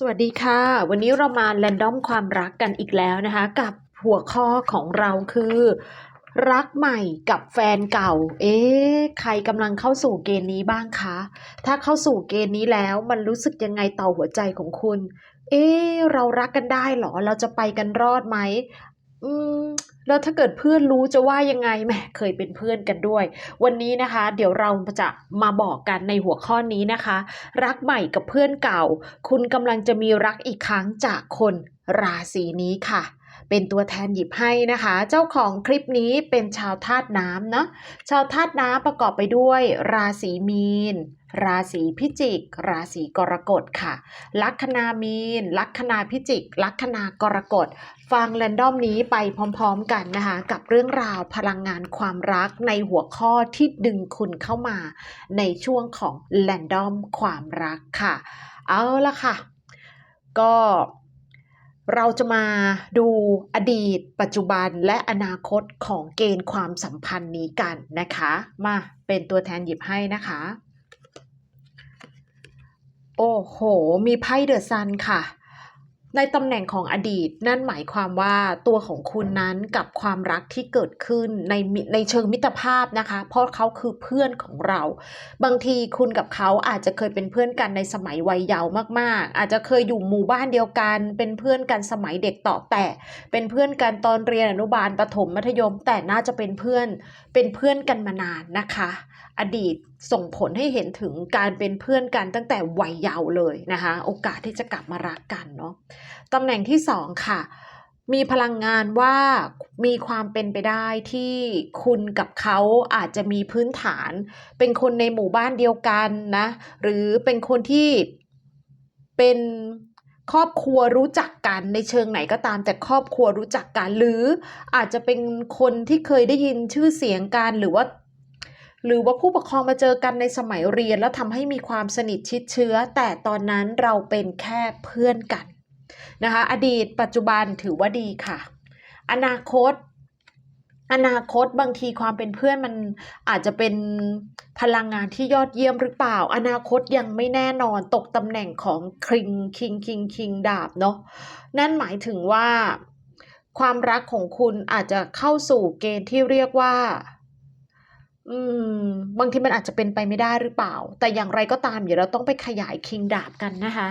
สวัสดีค่ะ วันนี้เรามาแรนดอมความรักกันอีกแล้วนะคะ กับหัวข้อของเราคือ รักใหม่กับแฟนเก่า เอ๊ะใครกำลังเข้าสู่เกณฑ์นี้บ้างคะ ถ้าเข้าสู่เกณฑ์นี้แล้วมันรู้สึกยังไงต่อหัวใจของคุณ เอ๊ะเรารักกันได้เหรอเราจะไปกันรอดไหม อืมแล้วถ้าเกิดเพื่อนรู้จะว่ายังไงแหมเคยเป็นเพื่อนกันด้วย วันนี้นะคะ เดี๋ยวเราจะมาบอกกันในหัวข้อนี้นะคะ รักใหม่กับเพื่อนเก่า คุณกำลังจะมีรักอีกครั้งจากคนราศีนี้ค่ะ เป็นตัวแทนหยิบให้นะคะ เจ้าของคลิปนี้เป็นชาวธาตุน้ำเนาะชาวธาตุน้ำประกอบไปด้วย ราศีมีนราศีพิจิก ราศีกรกฎค่ะ ลัคนามีน ลัคนาพิจิก ลัคนากรกฎ ฟังแรนดอมนี้ไปพร้อมๆกันนะคะกับเรื่องราวพลังงานความรักในหัวข้อที่ดึงคุณเข้ามาในช่วงของแรนดอมความรักค่ะ เอาละค่ะ ก็เราจะมาดูอดีต ปัจจุบันและอนาคตของเกณฑ์ความสัมพันธ์นี้กันนะคะ มาเป็นตัวแทนหยิบให้นะคะ โอ้โห มีไพ่เดอะซันค่ะ ในตำแหน่งของอดีต นั่นหมายความว่าตัวของคุณนั้นกับความรักที่เกิดขึ้นในในเชิงมิตรภาพนะคะ เพราะเขาคือเพื่อนของเรา บางทีคุณกับเขาอาจจะเคยเป็นเพื่อนกันในสมัยวัยเยาว์มากๆ อาจจะเคยอยู่หมู่บ้านเดียวกัน เป็นเพื่อนกันสมัยเด็กต่อแต่ เป็นเพื่อนกันตอนเรียนอนุบาลประถมมัธยม แต่น่าจะเป็นเพื่อนเป็นเพื่อนกันมานานนะคะอดีตส่งผลให้เห็นถึงการเป็นเพื่อนกันตั้งแต่วัยเยาว์เลยนะคะโอกาสที่จะกลับมารักกันเนาะตำแหน่งที่สองค่ะ มีพลังงานว่ามีความเป็นไปได้ที่คุณกับเขาอาจจะมีพื้นฐาน เป็นคนในหมู่บ้านเดียวกันนะหรือเป็นคนที่เป็นครอบครัวรู้จักกันในเชิงไหนก็ตามแต่ครอบครัวรู้จักกัน หรืออาจจะเป็นคนที่เคยได้ยินชื่อเสียงกันหรือว่า หรือว่าผู้ปกครองมาเจอกันในสมัยเรียน แล้วทำให้มีความสนิทชิดเชื้อ แต่ตอนนั้นเราเป็นแค่เพื่อนกันนะคะ อดีตปัจจุบันถือว่าดีค่ะ อนาคต อนาคตบางทีความเป็นเพื่อนมันอาจจะเป็นพลังงานที่ยอดเยี่ยมหรือเปล่า อนาคตยังไม่แน่นอนตกตำแหน่งของคิงคิงคิงคิงดาบเนาะนั่นหมายถึงว่าความรักของคุณอาจจะเข้าสู่เกณฑ์ที่เรียกว่า อืม บางทีมันอาจจะเป็นไปไม่ได้หรือเปล่า แต่อย่างไรก็ตามเดี๋ยวเราต้องไปขยายคิงดาบกันนะคะ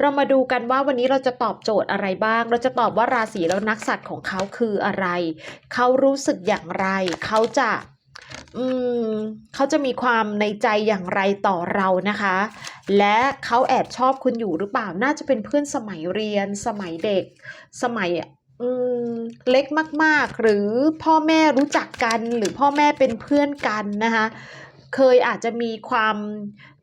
เรามาดูกันว่าวันนี้เราจะตอบโจทย์อะไรบ้าง เราจะตอบว่าราศีแล้วนักสัตว์ของเขาคืออะไร เขารู้สึกอย่างไร เขาจะอืมเขาจะมีความในใจอย่างไรต่อเรานะคะ และเขาแอบชอบคุณอยู่หรือเปล่า น่าจะเป็นเพื่อนสมัยเรียน สมัยเด็ก สมัย เล็กมาก ๆ หรือพ่อแม่รู้จักกันหรือพ่อแม่เป็นเพื่อนกันนะคะ เคยอาจจะมีความ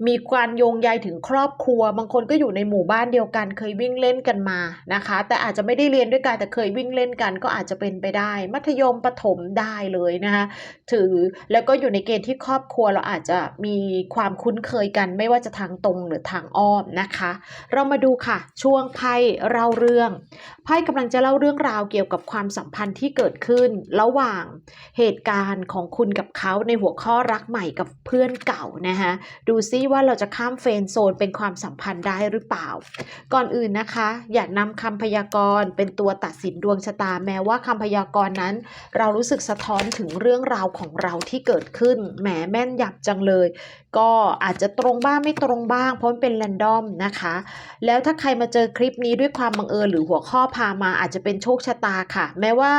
มีการโยงใยถึงครอบครัว บางคนก็อยู่ในหมู่บ้านเดียวกัน เคยวิ่งเล่นกันมานะคะ แต่อาจจะไม่ได้เรียนด้วยกันแต่เคยวิ่งเล่นกัน ก็อาจจะเป็นไปได้ มัธยมประถมได้เลยนะคะถือแล้วก็อยู่ในเกณฑ์ที่ครอบครัวเราอาจจะมีความคุ้นเคยกัน ไม่ว่าจะทางตรงหรือทางอ้อมนะคะ เรามาดูค่ะ ช่วงไพ่เล่าเรื่องไพ่กำลังจะเล่าเรื่องราวเกี่ยวกับความสัมพันธ์ที่เกิดขึ้น ระหว่างเหตุการณ์ของคุณกับเขาในหัวข้อรักใหม่กับเพื่อนเก่านะคะดูซิว่าเราจะข้ามเฟรนโซนเป็นความสัมพันธ์ได้หรือเปล่า ก่อนอื่นนะคะ อย่านำคำพยากรณ์เป็นตัวตัดสินดวงชะตาแม้ว่าคำพยากรณ์นั้น เรารู้สึกสะท้อนถึงเรื่องราวของเราที่เกิดขึ้นแหมแม่นยับจังเลย ก็อาจจะตรงบ้างไม่ตรงบ้าง เพราะมันเป็นแรนดอมนะคะ แล้วถ้าใครมาเจอคลิปนี้ด้วยความบังเอิญหรือหัวข้อพามาอาจจะเป็นโชคชะตาค่ะ แม้ว่า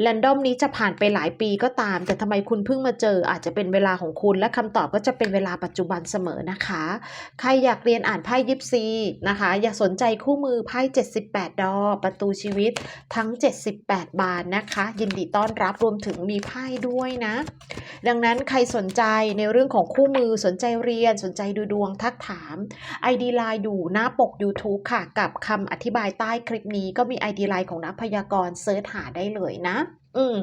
แรนดอมนี้จะผ่านไปหลายปีก็ตาม แต่ทำไมคุณเพิ่งมาเจออาจจะเป็นเวลาของคุณ และคำตอบก็จะเป็นเวลาปัจจุบันเสมอนะคะ ใครอยากเรียนอ่านไพ่ยิปซีนะคะ อยากสนใจคู่มือไพ่78 ดอ ประตูชีวิตทั้ง 78 บานนะคะ ยินดีต้อนรับรวมถึงมีไพ่ด้วยนะ ดังนั้นใครสนใจในเรื่องของคู่มือสนนใจเรียน สนใจดูดวงทักถาม ID Line อยู่หน้าปก YouTube ค่ะ กับคำอธิบายใต้คลิปนี้ก็มี ID Line ของนักพยากรณ์เซิร์ชหาได้เลยนะ อืม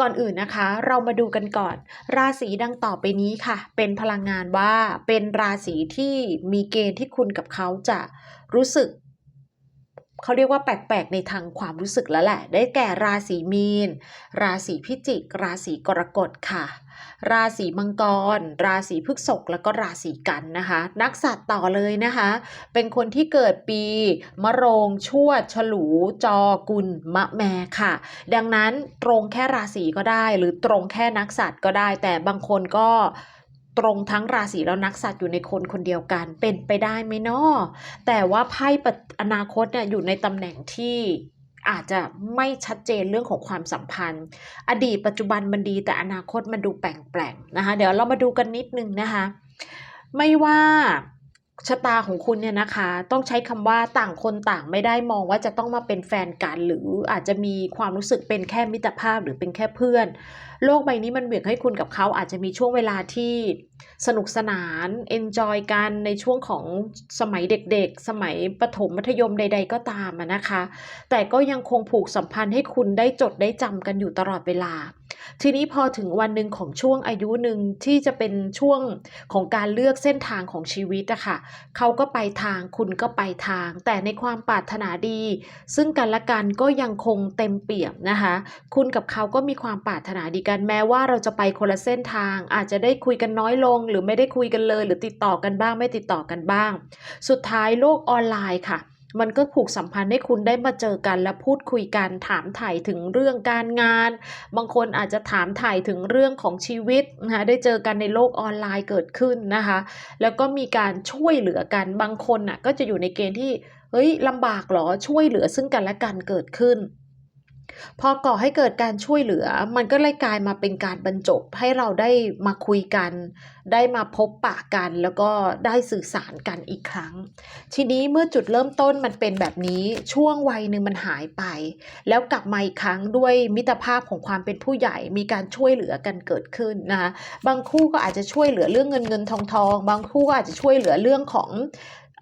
ก่อนอื่นนะคะ เรามาดูกันก่อน ราศีดังต่อไปนี้ค่ะ เป็นพลังงานว่าเป็นราศีที่มีเกณฑ์ที่คุณกับเขาจะรู้สึก เขาเรียกว่าแปลกๆ ในทางความรู้สึกแล้วแหละ ได้แก่ราศีมีน ราศีพิจิก ราศีกรกฎค่ะ ราศีมังกร ราศีพฤษภแล้วก็ราศีกันนะคะ นักสัตว์ต่อเลยนะคะ เป็นคนที่เกิดปี มะโรง ชวด ฉลู จอกุล มะแมค่ะ ดังนั้นตรงแค่ราศีก็ได้ หรือตรงแค่นักสัตว์ก็ได้ แต่บางคนก็ ตรงทั้งราศีแล้วนักสัตว์อยู่ในคนคนเดียวกันเป็นไปได้ไหมนาะแต่ว่าไพ่ปะอนาคตเนี่ยอยู่ในตำแหน่งที่อาจจะไม่ชัดเจนเรื่องของความสัมพันธ์ อดีตปัจจุบันมันดีแต่อนาคตมันดูแปลงๆนะคะ เดี๋ยวเรามาดูกันนิดนึงนะคะ ไม่ว่าชะตาของคุณเนี่ยนะคะ ต้องใช้คำว่าต่างคนต่างไม่ได้มองว่าจะต้องมาเป็นแฟนกัน หรืออาจจะมีความรู้สึกเป็นแค่มิตรภาพหรือเป็นแค่เพื่อน โลกใบนี้มันเหวี่ยงให้คุณกับเขาอาจจะมีช่วงเวลาที่ สนุกสนานเอนจอยกันในช่วงของสมัยเด็กๆ สมัยประถมมัธยมใด ๆ ก็ตามนะคะ แต่ก็ยังคงผูกสัมพันธ์ให้คุณได้จดได้จำกันอยู่ตลอดเวลา ทีนี้พอถึงวันหนึ่งของช่วงอายุหนึ่งที่จะเป็นช่วงของการเลือกเส้นทางของชีวิตอะค่ะเขาก็ไปทางคุณก็ไปทาง แต่ในความปรารถนาดี ซึ่งกันและกันก็ยังคงเต็มเปี่ยมนะคะ คุณกับเขาก็มีความปรารถนาดีกันแม้ว่าเราจะไปคนละเส้นทางอาจจะได้คุยกันน้อยลงหรือไม่ได้คุยกันเลย หรือติดต่อกันบ้าง ไม่ติดต่อกันบ้าง สุดท้ายโลกออนไลน์ค่ะ มันก็ผูกสัมพันธ์ให้คุณได้มาเจอกันและพูดคุยกันถามถ่ายถึงเรื่องการงาน บางคนอาจจะถามถ่ายถึงเรื่องของชีวิตนะคะได้เจอกันในโลกออนไลน์เกิดขึ้นนะคะ แล้วก็มีการช่วยเหลือกันบางคนน่ะก็จะอยู่ในเกณฑ์ที่เฮ้ยลำบากเหรอช่วยเหลือซึ่งกันและกันเกิดขึ้น พอก่อให้เกิดการช่วยเหลือ มันก็เลยกลายมาเป็นการบรรจบให้เราได้มาคุยกัน ได้มาพบปะกัน แล้วก็ได้สื่อสารกันอีกครั้ง ทีนี้เมื่อจุดเริ่มต้นมันเป็นแบบนี้ช่วงวัยหนึ่งมันหายไป แล้วกลับมาอีกครั้งด้วยมิตรภาพของความเป็นผู้ใหญ่มีการช่วยเหลือกันเกิดขึ้นนะคะบางคู่ก็อาจจะช่วยเหลือเรื่องเงินเงินทองทอง บางคู่ก็อาจจะช่วยเหลือเรื่องของ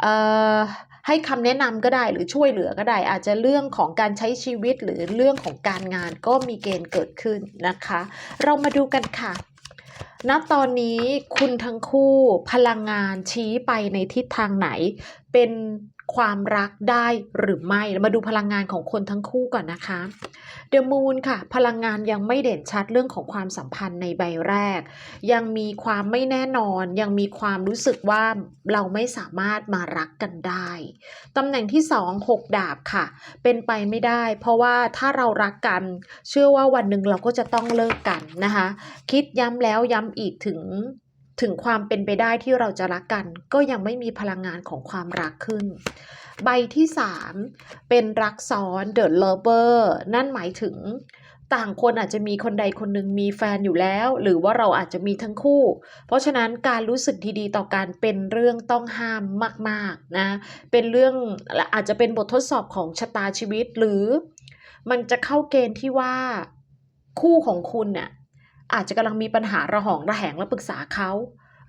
เอ่อ ให้คำแนะนำก็ได้หรือช่วยเหลือก็ได้ อาจจะเรื่องของการใช้ชีวิตหรือเรื่องของการงานก็มีเกณฑ์เกิดขึ้นนะคะ เรามาดูกันค่ะณตอนนี้คุณทั้งคู่พลังงานชี้ไปในทิศทางไหน เป็น ความรักได้หรือไม่ มาดูพลังงานของคนทั้งคู่ก่อนนะคะเดอะมูนค่ะ พลังงานยังไม่เด่นชัดเรื่องของความสัมพันธ์ในใบแรก ยังมีความไม่แน่นอน ยังมีความรู้สึกว่าเราไม่สามารถมารักกันได้ตำแหน่งที่2 6ดาบค่ะ เป็นไปไม่ได้ เพราะว่าถ้าเรารักกัน เชื่อว่าวันหนึ่งเราก็จะต้องเลิกกันนะคะ คิดย้ำแล้วย้ำอีกถึง ถึงความเป็นไปได้ที่เราจะรักกัน ก็ยังไม่มีพลังงานของความรักขึ้น ใบที่ 3 เป็นรักซ้อน The Lover นั่นหมายถึงต่างคนอาจจะมีคนใดคนหนึ่งมีแฟนอยู่แล้ว หรือว่าเราอาจจะมีทั้งคู่ เพราะฉะนั้นการรู้สึกดีๆต่อกันเป็นเรื่องต้องห้ามมากๆนะเป็นเรื่องอาจจะเป็นบททดสอบของชะตาชีวิตหรือ มันจะเข้าเกณฑ์ที่ว่าคู่ของคุณเนี่ย อาจจะกำลังมีปัญหาระหองระแหงแล้วปรึกษาเขา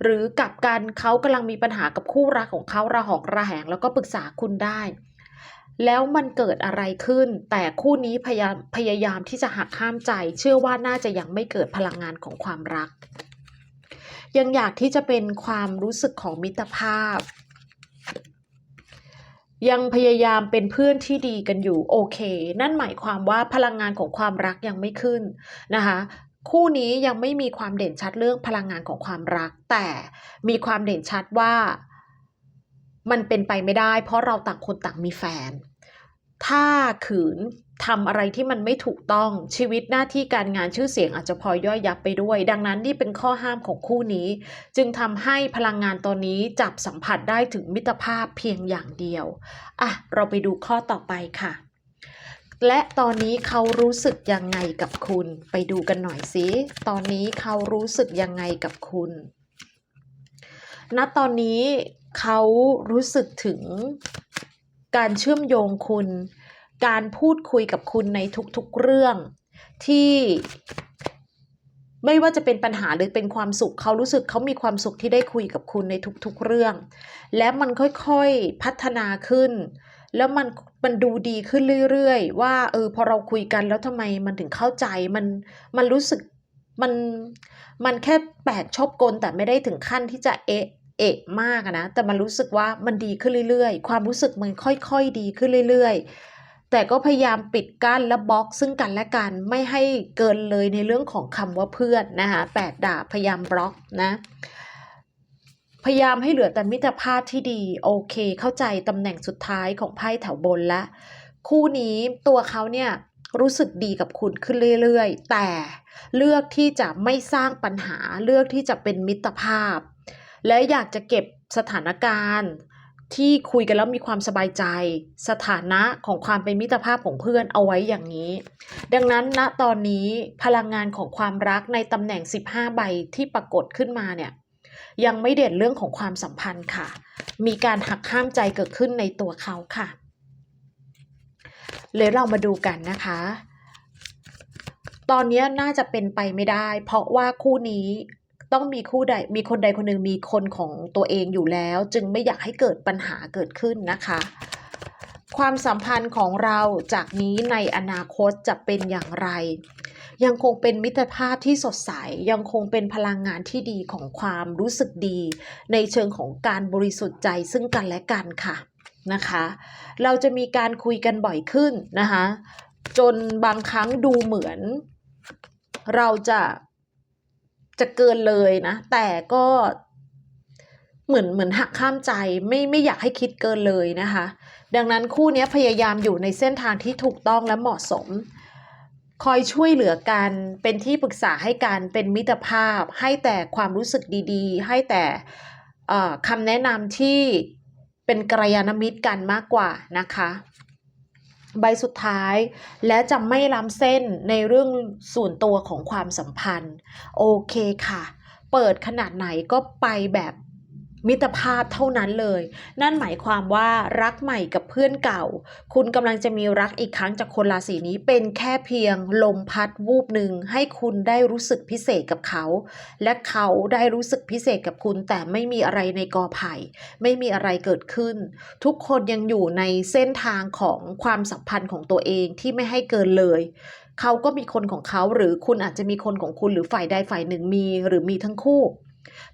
หรือกับกันเขากำลังมีปัญหากับคู่รักของเขาระหองระแหงแล้วก็ปรึกษาคุณได้ แล้วมันเกิดอะไรขึ้น แต่คู่นี้พยายามพยายามที่จะหักห้ามใจ เชื่อว่าน่าจะยังไม่เกิดพลังงานของความรัก ยังอยากที่จะเป็นความรู้สึกของมิตรภาพยังพยายามเป็นเพื่อนที่ดีกันอยู่โอเค นั่นหมายความว่าพลังงานของความรักยังไม่ขึ้นนะคะ คู่นี้ยังไม่มีความเด่นชัดเรื่องพลังงานของความรัก แต่มีความเด่นชัดว่ามันเป็นไปไม่ได้ เพราะเราต่างคนต่างมีแฟน ถ้าขืนทำอะไรที่มันไม่ถูกต้องชีวิตหน้าที่การงานชื่อเสียงอาจจะพลอยย่อยยับไปด้วย ดังนั้นนี่เป็นข้อห้ามของคู่นี้ จึงทำให้พลังงานตอนนี้จับสัมผัสได้ถึงมิตรภาพเพียงอย่างเดียวอะเราไปดูข้อต่อไปค่ะ และตอนนี้เขารู้สึกยังไงกับคุณ ไปดูกันหน่อยสิตอนนี้เขารู้สึกยังไงกับคุณณตอนนี้เขารู้สึกถึงการเชื่อมโยงคุณ การพูดคุยกับคุณในทุกๆเรื่อง ที่ไม่ว่าจะเป็นปัญหาหรือเป็นความสุขเขารู้สึกเขามีความสุขที่ได้คุยกับคุณในทุกๆเรื่อง และมันค่อยๆพัฒนาขึ้น แล้วมันมันดูดีขึ้นเรื่อยๆ ว่าเออพอเราคุยกันแล้วทำไมมันถึงเข้าใจมันมันรู้สึกมันมันแค่แปลกชอบกลแต่ไม่ได้ถึงขั้นที่จะเอะเอะมากนะแต่มันรู้สึกว่ามันดีขึ้นเรื่อยๆ ความรู้สึกมันค่อยๆดีขึ้นเรื่อยๆ แต่ก็พยายามปิดกั้นและบล็อกซึ่งกันและกันไม่ให้เกินเลยในเรื่องของคำว่าเพื่อนนะคะแปดดาพยายามบล็อกนะ พยายามให้เหลือแต่มิตรภาพที่ดี โอเค เข้าใจตำแหน่งสุดท้ายของไพ่แถวบนละ คู่นี้ตัวเขาเนี่ยรู้สึกดีกับคุณขึ้นเรื่อยๆ แต่เลือกที่จะไม่สร้างปัญหาเลือกที่จะเป็นมิตรภาพ และอยากจะเก็บสถานการณ์ ที่คุยกันแล้วมีความสบายใจ สถานะของความเป็นมิตรภาพของเพื่อนเอาไว้อย่างนี้ ดังนั้นณตอนนี้พลังงานของความรักในตำแหน่ง 15 ใบที่ปรากฏขึ้นมาเนี่ย ยังไม่เด่นเรื่องของความสัมพันธ์ค่ะ มีการหักห้ามใจเกิดขึ้นในตัวเขาค่ะ เลยเรามาดูกันนะคะ ตอนนี้น่าจะเป็นไปไม่ได้ เพราะว่าคู่นี้ต้องมีคู่ใดมีคนใดคนหนึ่งมีคนของตัวเองอยู่แล้ว จึงไม่อยากให้เกิดปัญหาเกิดขึ้นนะคะ ความสัมพันธ์ของเราจากนี้ในอนาคตจะเป็นอย่างไร ยังคงเป็นมิตรภาพที่สดใส ยังคงเป็นพลังงานที่ดีของความรู้สึกดี ในเชิงของการบริสุทธิ์ใจซึ่งกันและกันค่ะนะคะ เราจะมีการคุยกันบ่อยขึ้นนะคะจนบางครั้งดูเหมือน เราจะจะเกินเลยนะ แต่ก็เหมือนเหมือนหักข้ามใจไม่ไม่อยากให้คิดเกินเลยนะคะ ดังนั้นคู่นี้พยายามอยู่ในเส้นทางที่ถูกต้องและเหมาะสม คอยช่วยเหลือกัน เป็นที่ปรึกษาให้กัน เป็นมิตรภาพ ให้แต่ความรู้สึกดีๆ ให้แต่คำแนะนำที่เป็นกัลยาณมิตรกันมากกว่านะคะ ใบสุดท้ายและจะไม่ล้ำเส้นในเรื่องส่วนตัวของความสัมพันธ์ โอเคค่ะ เปิดขนาดไหนก็ไปแบบ มิตรภาพเท่านั้นเลย นั่นหมายความว่ารักใหม่กับเพื่อนเก่า คุณกำลังจะมีรักอีกครั้งจากคนราศีนี้เป็นแค่เพียงลมพัดวูบหนึ่งให้คุณได้รู้สึกพิเศษกับเขา และเขาได้รู้สึกพิเศษกับคุณแต่ไม่มีอะไรในกอไผ่ ไม่มีอะไรเกิดขึ้น ทุกคนยังอยู่ในเส้นทางของความสัมพันธ์ของตัวเองที่ไม่ให้เกินเลยเขาก็มีคนของเขาหรือคุณอาจจะมีคนของคุณหรือฝ่ายใดฝ่ายหนึ่งมีหรือมีทั้งคู่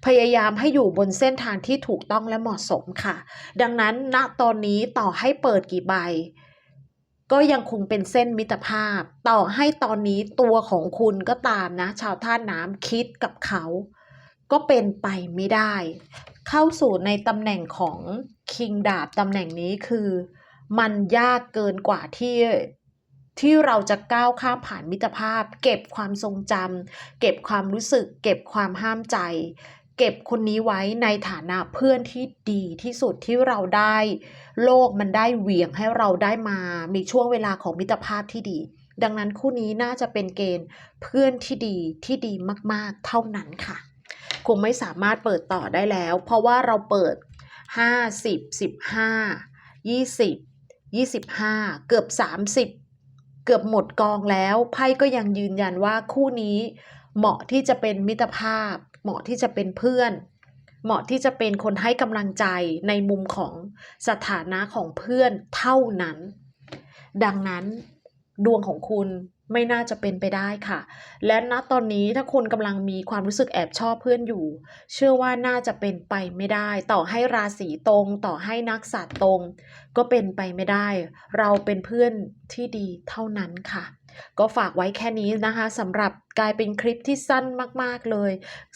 พยายามให้อยู่บนเส้นทางที่ถูกต้องและเหมาะสมค่ะ ดังนั้นณตอนนี้ต่อให้เปิดกี่ใบ ก็ยังคงเป็นเส้นมิตรภาพ ต่อให้ตอนนี้ตัวของคุณก็ตามนะ ชาวท่าน้ำคิดกับเขา ก็เป็นไปไม่ได้ เข้าสู่ในตำแหน่งของคิงดาบตำแหน่งนี้คือ มันยากเกินกว่าที่ ที่เราจะก้าวข้ามผ่านมิตรภาพ เก็บความทรงจำเก็บความรู้สึก เก็บความห้ามใจ เก็บคนนี้ไว้ในฐานะเพื่อนที่ดีที่สุดที่เราได้ โลกมันได้เหวี่ยงให้เราได้มา มีช่วงเวลาของมิตรภาพที่ดี ดังนั้นคู่นี้น่าจะเป็นเกณฑ์เพื่อนที่ดีที่ดีมากๆ เท่านั้นค่ะ คงไม่สามารถเปิดต่อได้แล้ว เพราะว่าเราเปิด 50 15 20 25 เกือบ 30 เกือบหมดกองแล้วไพ่ก็ยังยืนยันว่าคู่นี้ เหมาะที่จะเป็นมิตรภาพ เหมาะที่จะเป็นเพื่อน เหมาะที่จะเป็นคนให้กำลังใจในมุมของสถานะของเพื่อนเท่านั้น ดังนั้นดวงของคุณ ไม่น่าจะเป็นไปได้ค่ะ และณตอนนี้ถ้าคุณกำลังมีความรู้สึกแอบชอบเพื่อนอยู่ เชื่อว่าน่าจะเป็นไปไม่ได้ ต่อให้ราศีตรง ต่อให้นักศาสตร์ตรง ก็เป็นไปไม่ได้ เราเป็นเพื่อนที่ดีเท่านั้นค่ะ ก็ฝากไว้แค่นี้นะคะสำหรับกลายเป็นคลิปที่สั้นมากๆเลย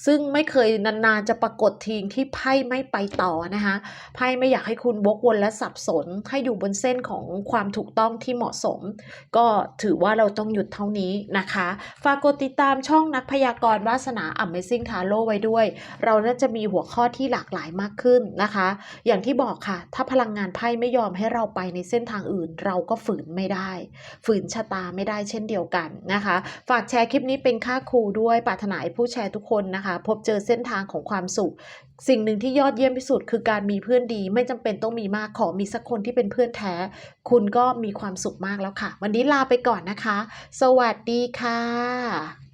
ซึ่งไม่เคยนานๆจะปรากฏทีงที่ไพ่ไม่ไปต่อนะคะไพ่ไม่อยากให้คุณวกวนและสับสน ให้อยู่บนเส้นของความถูกต้องที่เหมาะสม ก็ถือว่าเราต้องหยุดเท่านี้นะคะ ฝากกดติดตามช่องนักพยากรณ์วาสนา Amazing Tarot ไว้ด้วย เราน่าจะมีหัวข้อที่หลากหลายมากขึ้นนะคะ อย่างที่บอกค่ะ ถ้าพลังงานไพ่ไม่ยอมให้เราไปในเส้นทางอื่น เราก็ฝืนไม่ได้ ฝืนชะตาไม่ได้เช่นเดียวกันนะคะ ฝากแชร์คลิปนี้เป็นค่าครูด้วยปรารถนาให้ผู้แชร์ทุกคนนะคะ พบเจอเส้นทางของความสุข สิ่งหนึ่งที่ยอดเยี่ยมที่สุดคือการมีเพื่อนดี ไม่จำเป็นต้องมีมากขอมีสักคนที่เป็นเพื่อนแท้ คุณก็มีความสุขมากแล้วค่ะ วันนี้ลาไปก่อนนะคะ สวัสดีค่ะ